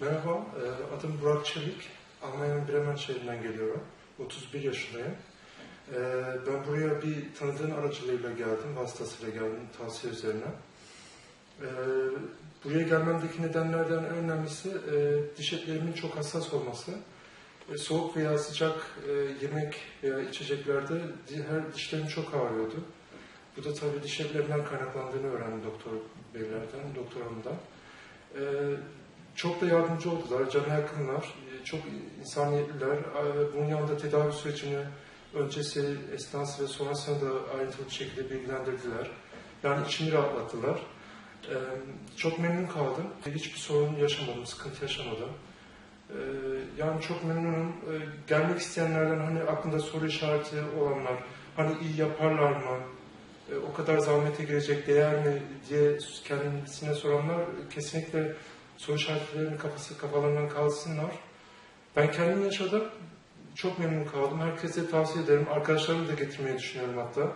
Merhaba, e, adım Burak Çelik. Almanya'nın Bremen şehrinden geliyorum. 31 yaşındayım. E, Ben buraya bir tanıdığın aracılığıyla geldim, vasıtasıyla geldim, tavsiye üzerine. E, Buraya gelmemdeki nedenlerden en önemlisi diş etlerimin çok hassas olması. Soğuk veya sıcak yemek veya içeceklerde her dişlerim çok ağrıyordu. Bu da tabii diş etlerinden kaynaklandığını öğrendim doktor beylerden, doktor hanımdan. Çok da yardımcı oldular, cana yakınlar, e, çok insaniyetliler. Bunun yanında tedavi sürecini öncesi, esnası ve sonrasında da ayrıntılı şekilde bilgilendirdiler. Yani içimi rahatlattılar. E, Çok memnun kaldım. Hiçbir sorun yaşamadım, sıkıntı yaşamadım. E, Yani çok memnunum. Gelmek isteyenlerden hani aklında soru işareti olanlar, hani iyi yaparlar mı, o kadar zahmete girecek değer mi diye kendisine soranlar kesinlikle soru işaretlerinin kafası kafalarından kalsınlar. Ben kendim yaşadım. Çok memnun kaldım. Herkese tavsiye ederim. Arkadaşlarımı da getirmeyi düşünüyorum hatta.